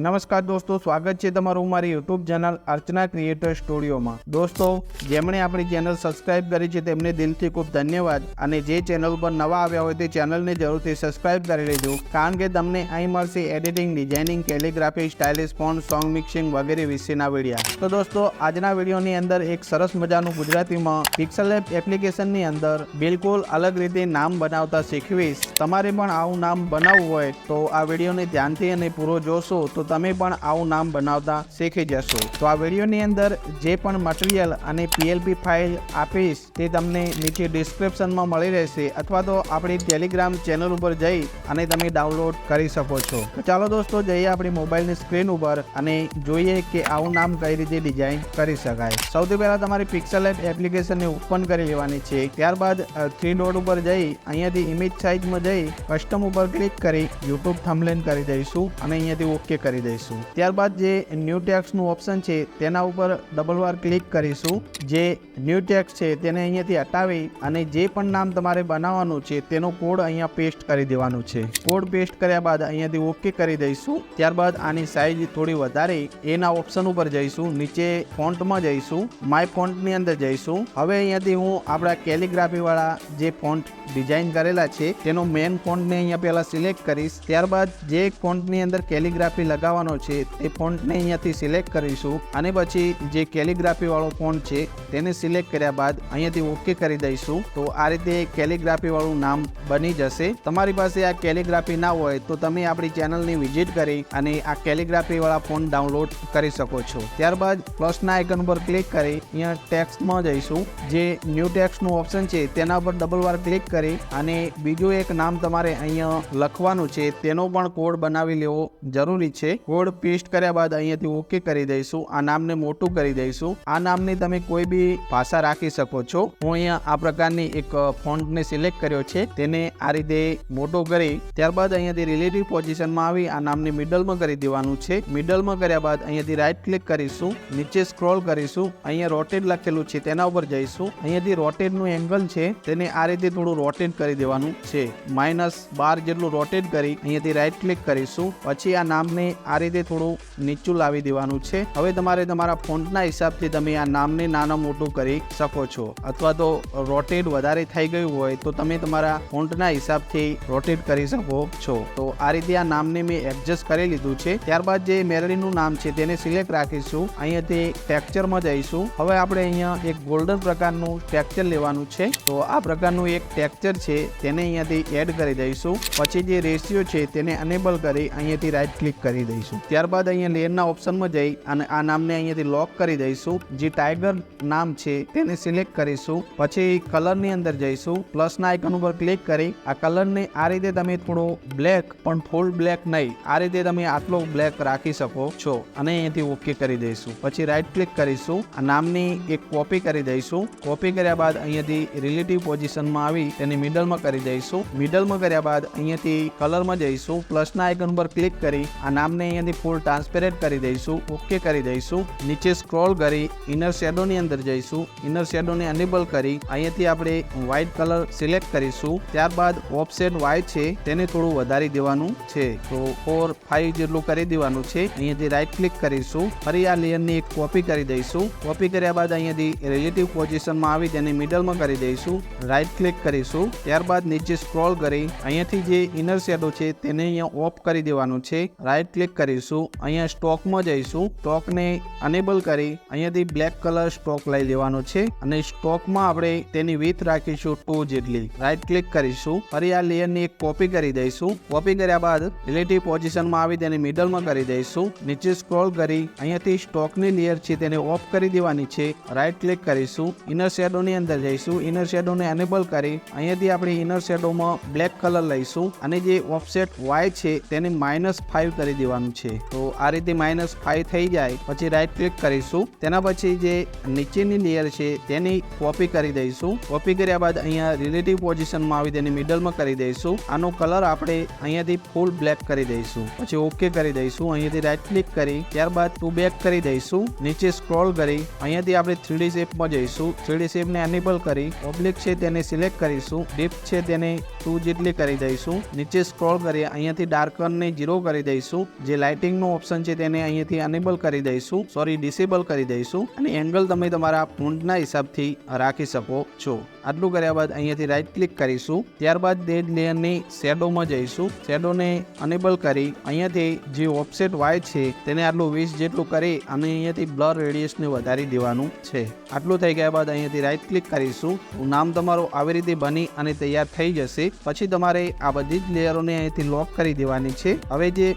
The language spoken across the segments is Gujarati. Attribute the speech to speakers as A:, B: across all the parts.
A: નમસ્કાર દોસ્તો, સ્વાગત છે તમારું મારી યુટ્યુબ ચેનલ અર્ચના ક્રિએટર સ્ટુડિયોમાં દોસ્તો, જેમણે આપણી ચેનલ સબસ્ક્રાઇબ કરી છે તેમને દિલથી ખૂબ ધન્યવાદ અને જે ચેનલ પર નવા આવ્યા હોય તે ચેનલને જરૂરથી સબસ્ક્રાઇબ કરી લેજો, કારણ કે તમને અહીં મળશે editing designing calligraphy stylish font song mixing વગેરે વિશેના વિડીયા તો દોસ્તો, આજના વિડીયોની અંદર એક સરસ મજાનું ગુજરાતીમાં પિક્સલ એપ એપ્લિકેશનની અંદર બિલકુલ અલગ રીતે નામ બનાવતા શીખવીશ. તમારે પણ આવું નામ બનાવવું હોય તો આ વિડીયોને ધ્યાનથી અને પૂરો જોશો તો તમે પણ આવું નામ બનાવતા શીખી જશો. તો આ વિડીયોની અંદર જે પણ મટીરિયલ અને પીએલપી ફાઇલ આપીશ તે તમને નીચે ડિસ્ક્રિપ્શનમાં મળી રહેશે અથવા તો આપણી ટેલિગ્રામ ચેનલ ઉપર જઈ અને તમે ડાઉનલોડ કરી શકો છો. તો ચાલો દોસ્તો, જઈએ આપણી મોબાઈલની સ્ક્રીન ઉપર અને જોઈએ કે આવું નામ કઈ રીતે ડિઝાઇન કરી શકાય. સૌથી પહેલાં તમારી પિક્સલ એપ એપ્લિકેશનને ઓપન કરી લેવાની છે. ત્યારબાદ થ્રી ડોટ ઉપર જઈ, અહીંયાથી ઇમેજ સાઇઝમાં જઈ કસ્ટમ ઉપર ક્લિક કરી યુટ્યુબ થમલેન કરી દઈશું અને અહીંયાથી ઓકે કરી દઈશું. ત્યારબાદ જે ન્યૂ ટેક્સનું ઓપ્શન છે, તેના ઉપર ડબલ વાર ક્લિક કરીશું. જે ન્યૂ ટેક્સ છે, તેને અહીંયાથી હટાવી અને જે પણ નામ તમારે બનાવવાનું છે, તેનો કોડ અહીંયા પેસ્ટ કરી દેવાનું છે. કોડ પેસ્ટ કર્યા બાદ અહીંયાથી ઓકે કરી દઈશું. ત્યારબાદ આની સાઇઝ થોડી વધારે, એના ઓપ્શન ઉપર જઈશું. નીચે ફોન્ટમાં જઈશું. માય ફોન્ટની અંદર જઈશું. હવે અહીંયાથી હું આપણા કેલિગ્રાફી વાળા જે ફોન્ટ ડિઝાઇન કરેલા છે, તેનો મેન ફોન્ટને અહીંયા પહેલાં સિલેક્ટ કરીશ. ત્યારબાદ જે ફોન્ટની અંદર કેલિગ્રાફી લગાવવાનો છે તે ફોન્ટને અહીંયાથી સિલેક્ટ કરીશું. અને પછી જે કેલિગ્રાફીવાળો ફોન્ટ છે તેને સિલેક્ટ કર્યા બાદ અહીંયાથી ઓકે કરી દઈશું. તો આ રીતે કેલિગ્રાફીવાળું નામ બની જશે. તમારી પાસે આ કેલિગ્રાફી ના હોય તો તમે આપણી ચેનલની વિઝિટ કરી અને આ કેલિગ્રાફીવાળા ફોન ડાઉનલોડ કરી શકો છો. ત્યારબાદ પ્લસના આઇકન ઉપર ક્લિક કરી અહીંયા ટેક્સ્ટમાં જઈશું. જે ન્યૂ ટેક્સ્ટનું ઓપ્શન છે તેના પર ડબલ વાર ક્લિક કરી અને બીજું એક નામ તમારે અહીંયા લખવાનું છે. તેનો પણ કોડ બનાવી લેવો જરૂરી છે. કોડ પેસ્ટ કર્યા બાદ અહીંયાથી ઓકે કરી દઈશું. આ નામને મોટું કરી દઈશું. આ નામની તમે કોઈ બી ભાષા રાખી શકો છો. હું અહીંયા આ પ્રકારની એક ફોન્ટને સિલેક્ટ કર્યો છે. તેને આ રીતે મોટો કરી, ત્યારબાદ અહીંયાથી રિલેટિવ પોઝિશનમાં આવી, આ નામને મિડલમાં કરી દેવાનું છે. મિડલમાં કર્યા બાદ અહીંયાથી રાઈટ ક્લિક કરીશું. નીચે સ્ક્રોલ કરીશું. અહીંયા રોટેટ લખેલું છે, તેના ઉપર જઈશું. અહીંયાથી રોટેટનું એંગલ છે, તેને આ રીતે થોડું રોટેટ કરી દેવાનું છે. માઇનસ બાર જેટલું રોટેટ કરી, અહીંયાથી રાઈટ ક્લિક કરીશું. પછી આ નામને આ રીતે થોડું નીચું લાવી દેવાનું છે. હવે તમારે તમારા ફોન્ટના હિસાબથી તમે આ નામને નાના મોટું કરી શકો છો. અથવા તો રોટેટ વધારે થઈ ગયું હોય તો તમે તમારા ફોન્ટના હિસાબથી રોટેટ કરી શકો છો. તો આ રીતે આ નામને મેં એડજસ્ટ કરી લીધું છે. ત્યારબાદ જે મેરડીનું નામ છે તેને સિલેક્ટ રાખીશું. અહીંયાથી ટેક્ચરમાં જઈશું. હવે આપણે અહીંયા એક ગોલ્ડન પ્રકારનું ટેક્ચર લેવાનું છે. તો આ પ્રકારનું એક ટેક્ચર છે તેને અહીંયાથી એડ કરી દઈશું. પછી જે રેશિયો છે તેને અનેબલ કરી અહીંયાથી રાઈટ ક્લિક કરી દઈશું. ત્યારબાદ અહીંયા લેયરના ઓપ્શનમાં જઈ અને આ નામને અહીંયાથી લોક કરી દઈશું. જે ટાઈગર નામ છે તેને સિલેક્ટ કરીશું. પછી કલરની અંદર જઈશું. પ્લસના આઇકન ઉપર ક્લિક કરી. આ કલરને આ રીતે તમે થોડો બ્લેક, પણ ફૂલ બ્લેક નહીં, આ રીતે તમે આટલો બ્લેક રાખી શકો છો. અને અહીંયાથી ઓકે કરી દઈશું. પછી રાઈટ ક્લિક કરીશું. આ નામની એક કોપી કરી દઈશું. કોપી કર્યા બાદ અહીંયાથી રિલેટિવ પોઝિશનમાં આવી તેને મિડલમાં કરી દઈશું. મિડલમાં કર્યા બાદ અહીંયાથી કલરમાં જઈશું. પ્લસના આઇકન પર ક્લિક કરી. આ નામને અહીંયાથી ફૂલ ટ્રાન્સપેરેન્ટ કરી દઈશું ઓકે કરી દઈશું. નીચે સ્ક્રોલ કરી ઇનર શેડોની અંદર જઈશું. ઇનર શેડોને એનેબલ કરી, અહીંયાથી આપણે વ્હાઇટ કલર સિલેક્ટ કરીશું. ત્યારબાદ ઓફસેટ વાય છે, તેને થોડું વધારી દેવાનું છે. તો ફોર ફાઈવ જેટલું કરી દેવાનું છે. અહીંયાથી રાઈટ ક્લિક કરીશું. ફરી આ લેયરની એક કોપી કરી દઈશું. કોપી કર્યા બાદ અહીંયાથી રિલેટિવ પોઝિશનમાં આવી તેને મિડલમાં કરી દઈશું. રાઈટ ક્લિક કરીશું. ત્યારબાદ નીચે સ્ક્રોલ કરી, અહીંયાથી જે ઇનર શેડો છે, તેને અહીંયા ઓફ કરી દેવાનું છે. રાઈટ ક્લિક કરીશું, અહીંયા સ્ટોકમાં જઈશું, સ્ટોકને અનેબલ કરી અહીંયાથી બ્લેક કલર સ્ટોક લઈ લેવાનો છે અને સ્ટોકમાં આપણે તેની વિથ રાખીશું ટુ જેટલી. રાઈટ ક્લિક કરીશું, ફરી આ લેયરની એક કોપી કરી દઈશું. કોપી કર્યા બાદ રિલેટિવ પોઝિશનમાં આવી તેને મિડલમાં કરી દઈશું. નીચે સ્ક્રોલ કરી અહીંયાથી સ્ટોકની લેયર છે તેને ઓફ કરી દેવાની છે. રાઈટ ક્લિક કરીશું ઇનર શેડોની અંદર જઈશું. ઇનર શેડોને અનેબલ કરી અહીંયાથી આપણે ઇનર શેડોમાં બ્લેક કલર લઈશું અને જે ઓફસેટ વાય છે તેને માઇનસ ફાઇવ કરી દેવાનું છે. તો આ રીતે માઇનસ ફાઈવ થઈ જાય, પછી રાઈટ ક્લિક કરીશું. તેના પછી જે નીચેની લેયર છે, તેની કોપી કરી દઈશું. કોપી કર્યા બાદ અહીંયા રિલેટિવ પોઝિશનમાં આવી તેને મિડલમાં કરી દઈશું. આનો કલર આપણે અહીંયાથી ફૂલ બ્લેક કરી દઈશું. પછી ઓકે કરી દઈશું. અહીંયાથી રાઈટ ક્લિક કરી, ત્યારબાદ ટુ બેક કરી દઈશું. નીચે સ્ક્રોલ કરી, અહીંયાથી આપણે થ્રીડી શેપમાં જઈશું. થ્રીડી શેપને એનેબલ કરી ઓબ્લિક છે તેને સિલેક્ટ કરીશું. ડીપ છે તેને ટુ જેટલી કરી દઈશું. નીચે સ્ક્રોલ કરી, અહીંયાથી ડાર્કનને ઝીરો કરી દઈશું. જે લાઇટિંગનો ઓપ્શન છે તેને અહીંયાથી અનેબલ કરી દઈશું. સોરી ડિસેબલ કરી દઈશું. અને એંગલ તમે તમારા ફોન્ટના હિસાબથી રાખી શકો છો. આટલું કર્યા બાદ અહીંયાથી રાઇટ ક્લિક કરીશું. ત્યારબાદ ડેડ લેયરની શેડોમાં જઈશું. શેડોને અનેબલ કરી અહીંયાથી જે ઓફસેટ વાય છે તેને આટલું વીસ જેટલું કરી અને અહીંયાથી બ્લર રેડિયસને વધારી દેવાનું છે. આટલું થઈ ગયા બાદ અહીંયાથી રાઇટ ક્લિક કરીશું. નામ તમારું આવી રીતે બની અને તૈયાર થઈ જશે. પછી તમારે આ બધી જ લેયરોને અહીંયાથી લોક કરી દેવાની છે. હવે જે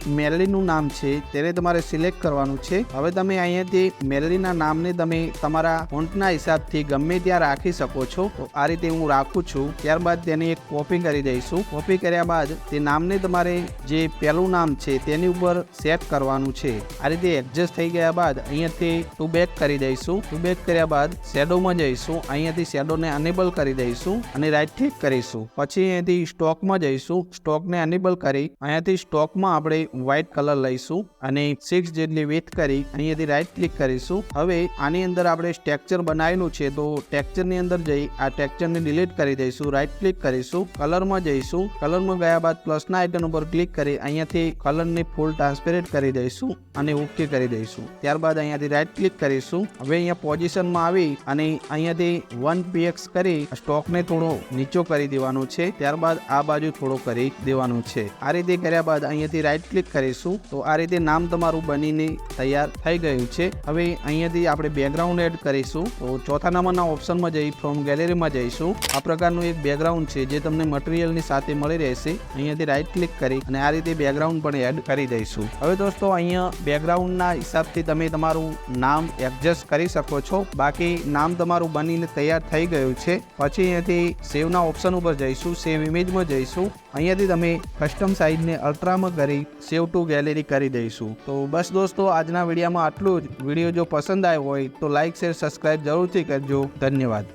A: મેલરીનું નામ છે, તેને તમારે સિલેક્ટ કરવાનું છે. હવે તમે અહીંયાથી મેલરીના નામને તમે તમારા ફોન્ટના હિસાબથી ગમે ત્યાં રાખી શકો છો. તો આ રીતે હું રાખું છું. ત્યારબાદ તેની એક કોપી કરી દઈશું. કોપી કર્યા બાદ તે નામને તમારે જે પહેલું નામ છે તેની ઉપર સેટ કરવાનું છે. આ રીતે એડજસ્ટ થઈ ગયા બાદ અહીંયાથી ટુ બેક કરી દઈશું. ટુ બેક કર્યા બાદ શેડોમાં જઈશું. અહીંયાથી શેડોને અનેબલ કરી દઈશું અને રાઈટ ક્લિક કરીશું. પછી અહીંયાથી સ્ટોકમાં જઈશું. સ્ટોકને અનેબલ કરી. અહીંયાથી સ્ટોકમાં આપણે વ્હાઇટ કલર લઈશું અને સિક્સ જેટલી વિથ કરી અહીંયાથી રાઈટ ક્લિક કરીશું. હવે આની અંદર આપણે સ્ટ્રક્ચર બનાવેલું છે તો ટેક્ચરની અંદર જઈ આ ટેક્ચરને ડિલીટ કરી દઈશું રાઈટ ક્લિક કરીશું કલરમાં જઈશું. કલરમાં ગયા બાદ પ્લસના આઇકન ઉપર ક્લિક કરી અહીંયાથી કલરને ફૂલ ટ્રાન્સપેરેન્ટ કરી દઈશું અને ઓકે કરી દઈશું. ત્યારબાદ અહીંયાથી રાઈટ ક્લિક કરીશું. હવે અહીંયા પોઝિશનમાં આવી અને અહીંયાથી વન પીએક્સ કરી સ્ટોકને થોડો નીચો કરી દેવાનો છે. ત્યારબાદ આ બાજુ થોડો કરી દેવાનું છે. આ રીતે કર્યા બાદ અહીંયાથી રાઈટ ક્લિક કરીશું. તો આ રીતે નામ તમારું બનીને તૈયાર થઈ ગયું છે. હવે અહીંયાથી આપણે બેકગ્રાઉન્ડ એડ કરીશું. તો ચોથા નંબરના ઓપ્શનમાં જઈ ફ્રોમ ગેલેરીમાં જઈશું. આ પ્રકારનું એક બેકગ્રાઉન્ડ છે જે તમને મટીરિયલની સાથે મળી રહેશે. અહીંયાથી રાઈટ ક્લિક કરી અને આ રીતે બેકગ્રાઉન્ડ પણ એડ કરી દઈશું. હવે દોસ્તો અહીંયા બેકગ્રાઉન્ડના હિસાબથી તમે તમારું નામ એડજસ્ટ કરી શકો છો. બાકી નામ તમારું બનીને તૈયાર થઈ ગયું છે. પછી અહીંયાથી સેવના ઓપ્શન ઉપર જઈશું. સેવ ઇમેજમાં જઈશું. અહીંયાથી તમે કસ્ટમ સાઇઝને અલ્ટ્રામાં કરી સેવ ટુ ગેલેરી કરી દઈશું. તો બસ દોસ્તો, આજના વિડીયોમાં આટલું જ. વીડિયો જો પસંદ આવ્યો હોય તો લાઇક શેર સબસ્ક્રાઇબ જરૂરથી કરજો. ધન્યવાદ.